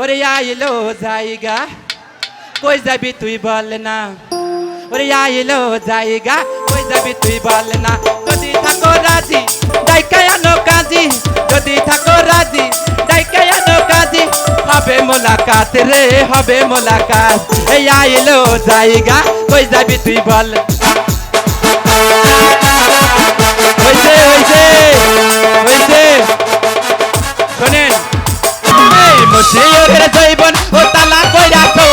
ওরে আইলো জায়গা, কই যাবি তুই বল না? ওরে আইলো জায়গা, কই যাবি তুই বল না? যদি থাকো রাজি ডাইকা আনো কাজী, যদি থাকো রাজি ডাইকা আনো কাজী, হবে মোলাকাত রে, হবে মোলাকাত। এই আইলো জায়গা, কই যাবি তুই বল হইছে হইছে। মশিউরের জৈবন ও তালা কই রাখো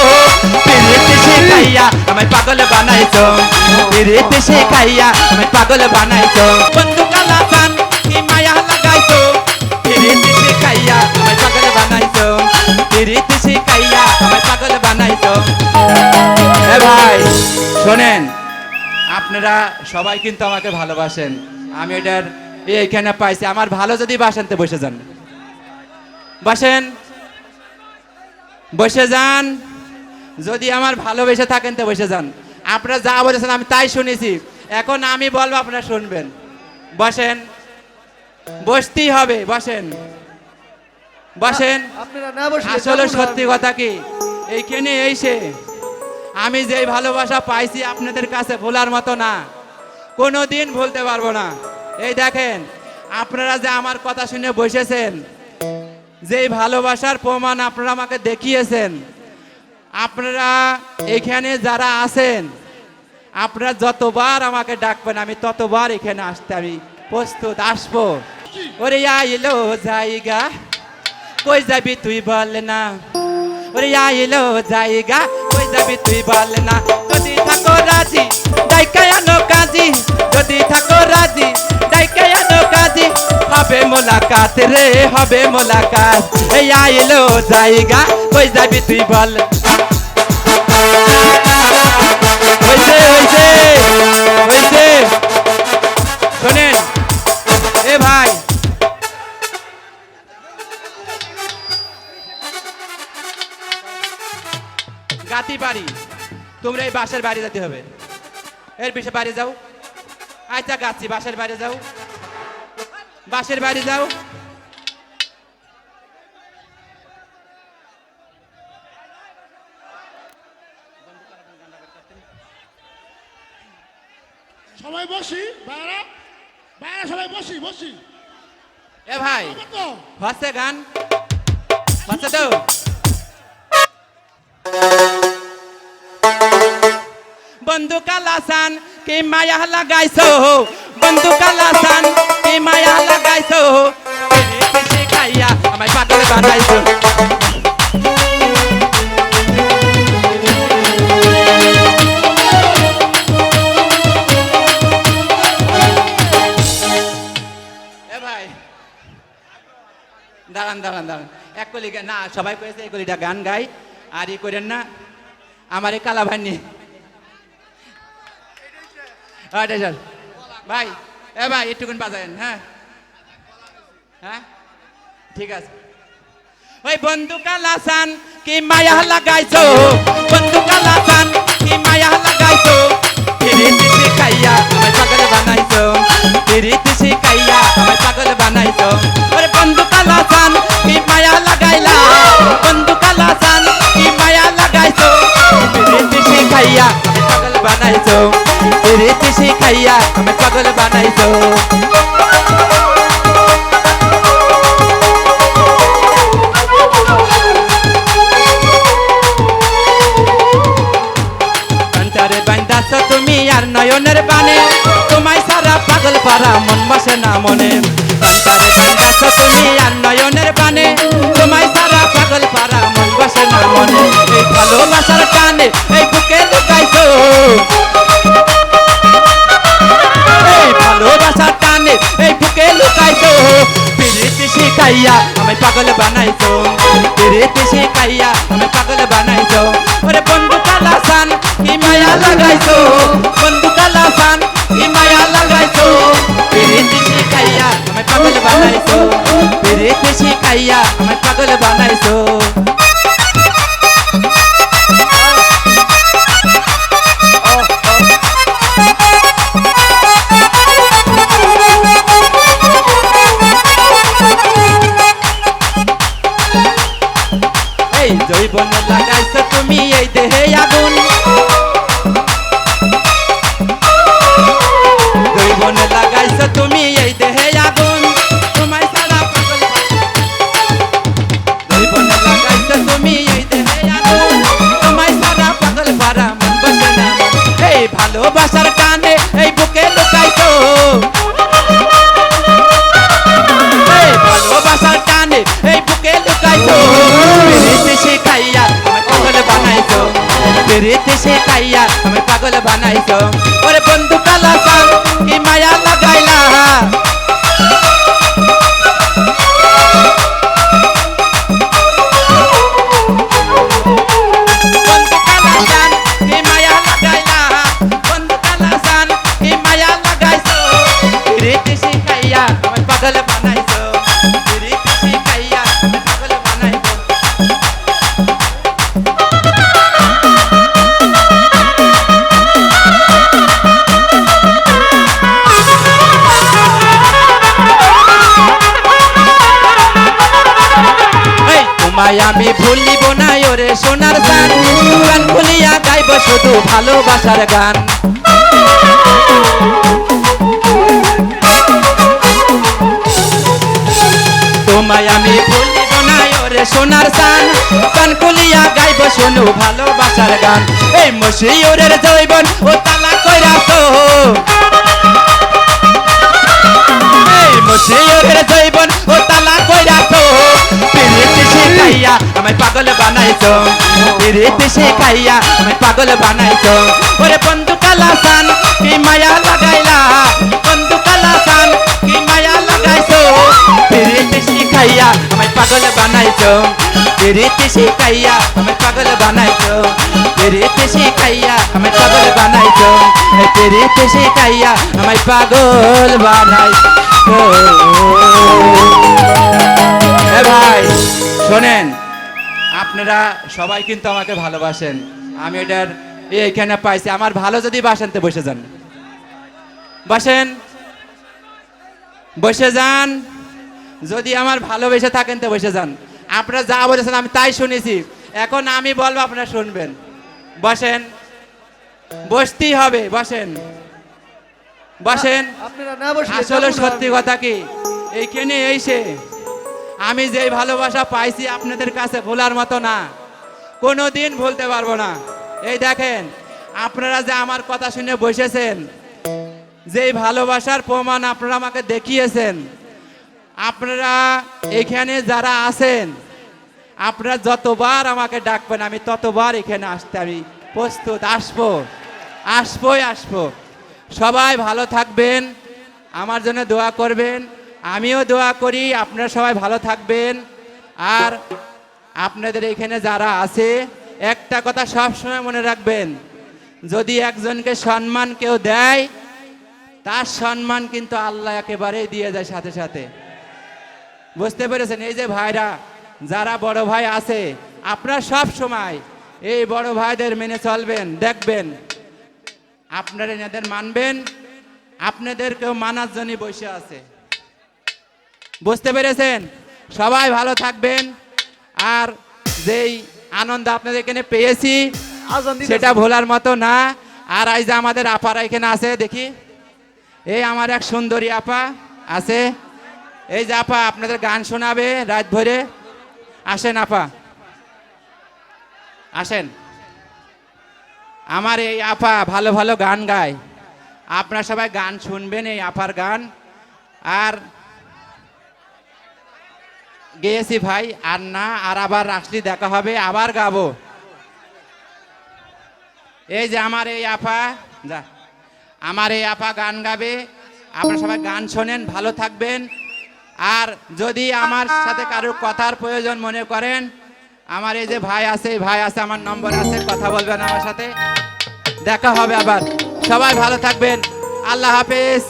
পিরিতি শিখাইয়া আমায় পাগল বানাইছো। শিখাইয়া পাগল বন্ধু কালা পান কি মায়া শিখাইয়া পাগল শিখাইয়া পাগল ভাই, শোনেন, আপনারা সবাই কিন্তু আমাকে ভালোবাসেন। আমি এটার এইখানে পাইছি। আমার ভালো যদি বাসেন তো বসে যান। বসেন। বসে যান। যদি আমার ভালোবেসে থাকেন তো বসে যান। আপনারা যা বলেছেন আমি তাই শুনেছি। এখন আমি বলব আপনারা শুনবেন। বসেন। বসতেই হবে বসেন। বসেন। আসলে সত্যি কথা কি? এইখানে এসে আমি যেই ভালোবাসা পাইছি আপনাদের কাছে ভোলার মতো না। কোনো দিন ভুলতে পারব না। এই দেখেন আপনারা যে আমার কথা শুনে বসেছেন যেই ভালোবাসার প্রমাণ আপনারা আমাকে দেখিয়েছেন, আপনারা এখানে যারা আছেন, আপনারা যতবার আমাকে ডাকবেন, আমি ততবার এখানে আসতে, আমি প্রস্তুত আসব। ওরে আইলো জায়গা, কই যাবি তুই বল না? ওরে আইলো জায়গা, কই যাবি তুই বল না? যদি থাকো রাজি মোলাকাত রে হবে মোলাকাত এই আইলো জায়গা কই যাবি তুই বল হইছে হইছে হইছে শোনেন এ ভাই গাতি বাড়ি তোমরা এই বাসের বাড়ি যেতে হবে এর পিছে বাড়ি যাও আচ্ছা গাছি বাসের বাড়ি যাও বাসের বাড়ি যাও। সবাই বসি বাইরা বাইরা সবাই বসি বসি। এ ভাই হচ্ছে গান। হচ্ছে তো। বন্ধু কালাসান কি মায়া লাগাইছো? দাঁড়ান দাঁড়ান দাঁড়ান এক কলি না সবাই কয়েছে এই কলিটা গান গাই আর ই করেন না আমার এই কালা ভাই নিয়ে ভাই, এ ভাই একটুকুন বাজায়েন হ্যাঁ? হ্যাঁ? ঠিক আছে। ওই বন্ধু লাসান কি মায়া লাগাইছো? বন্ধু লাসান কি মায়া লাগাইছো? পিরিতি শিখাইয়া আমায় পাগল বানাইছো। পিরিতি শিখাইয়া আমায় পাগল বানাইছো। বানাইছো পিরিতি শিখাইয়া আমায় পাগল বানাইছো। তুমি আর নয়নের বানে। তোমায় সারা পাগল পারা মন বসে না মনে। তুমি আর নয়নের বানে। তোমায় সারা পাগল পারা মন বসে না মনে। ভালোবাসার টানে শিখাইয়া আমি পাগল বানাইছো। পিরিতি কাইয়া আমি পাগল বানাইছো। ওরে বন্ধু কালাসান কি মায়া লাগাইছো? বন্ধু কালাসান কি মায়া লাগাইছো? পিরিতি কাইয়া আমি পাগল বানাইছো। পিরিতি কাইয়া আমি পাগল বানাইছো। তুমি এই প্রীতি তাইয়া আমি পাগল বানাইছো। ওরে বন্ধু কালা সাং কি মায়া তোমায় আমি ভুলিব না, ওরে সোনার গান। গান খুলিয়া গাইব শুধু ভালোবাসার গান। তোমায় আমি ভুলিব না, ওরে সোনার গান। গান খুলিয়া গাইব শুনু ভালোবাসার গান। এই মশিউরের জৈবন ও তালা কইরাছো এই মশিউরের জৈবন ও তালা কইরাছো পিরিতি শিখাইয়া আমায় পাগল বানাইছো। পিরিতি শিখাইয়া আমায় পাগল বানাইছো। ওরে বন্ধু কালা সান, কি মায়া লাগাইলা? বন্ধু কালা সান, কি মায়া লাগাইছো? পিরিতি শিখাইয়া আমায় পাগল বানাইছো। পিরিতি শিখাইয়া আমায় পাগল পাগল বানাইছো। ভাই। শোনেন আপনারা সবাই কিন্তু আমাকে ভালোবাসেন। আমি এটার এইখানে পাইছি। আমার ভালো যদি বাসেন তো বসে যান। বসেন। বসে যান। যদি আমার ভালোবেসে থাকেন তো বসে যান। আপনারা যা বলেছেন আমি তাই শুনেছি। এখন আমি বলব আপনারা শুনবেন। বসেন। বসতেই হবে বসেন। বসেন। আসলে সত্যি কথা কি? এইখানে এসে আমি যেই ভালোবাসা পাইছি আপনাদের কাছে ভোলার মতো না। কোনো দিন ভুলতে পারব না। এই দেখেন, আপনারা যে আমার কথা শুনে বসেছেন, যেই ভালোবাসার প্রমাণ আপনারা আমাকে দেখিয়েছেন, আপনারা এখানে যারা আছেন, আপনারা যতবার আমাকে ডাকবেন, আমি ততবার এখানে আসতে, আমি প্রস্তুত, আসব, আসবোই, আসব। সবাই ভালো থাকবেন, আমার জন্য দোয়া করবেন। আমিও দোয়া করি, আপনারা সবাই ভালো থাকবেন। আর আপনাদের এখানে যারা আছে, একটা কথা সবসময় মনে রাখবেন, যদি একজনকে সম্মান কেউ দেয়, তার সম্মান কিন্তু আল্লাহ একেবারেই দিয়ে যায় সাথে সাথে। বুঝতে পেরেছেন? এই যে ভাইরা, যারা বড় ভাই আছে, আপনারা সব সময় এই বড় ভাইদের মেনে চলবেন, দেখবেন। আপনারা এনাদের মানবেন, আপনাদেরকেও মানার জন্য বসে আছে। বুঝতে পেরেছেন? সবাই ভালো থাকবেন। আর যেই আনন্দ আপনাদের এখানে পেয়েছি সেটা ভোলার মতো না। আর যে আমাদের আপারা এখানে আছে দেখি। এই আমার এক সুন্দরী আপা আছে। এই যে আপা আপনাদের গান শোনাবে রাত ভরে। আসেন আপা। আসেন। আমার এই আপা ভালো ভালো গান গায়। আপনারা সবাই গান শুনবেন এই আপার গান। আর গেয়েছি ভাই, আর না, আর আবার আসলি, দেখা হবে, আবার গাবো। এই যে আমার এই আপা, যা, আমার এই আপা গান গাবে, আপনারা সবাই গান শোনেন, ভালো থাকবেন। আর যদি আমার সাথে কারোর কথার প্রয়োজন মনে করেন, আমার এই যে ভাই আছে ভাই আছে, আমার নম্বর আছে, কথা বলবেন আমার সাথে। দেখা হবে আবার। সবাই ভালো থাকবেন। আল্লাহ হাফেজ।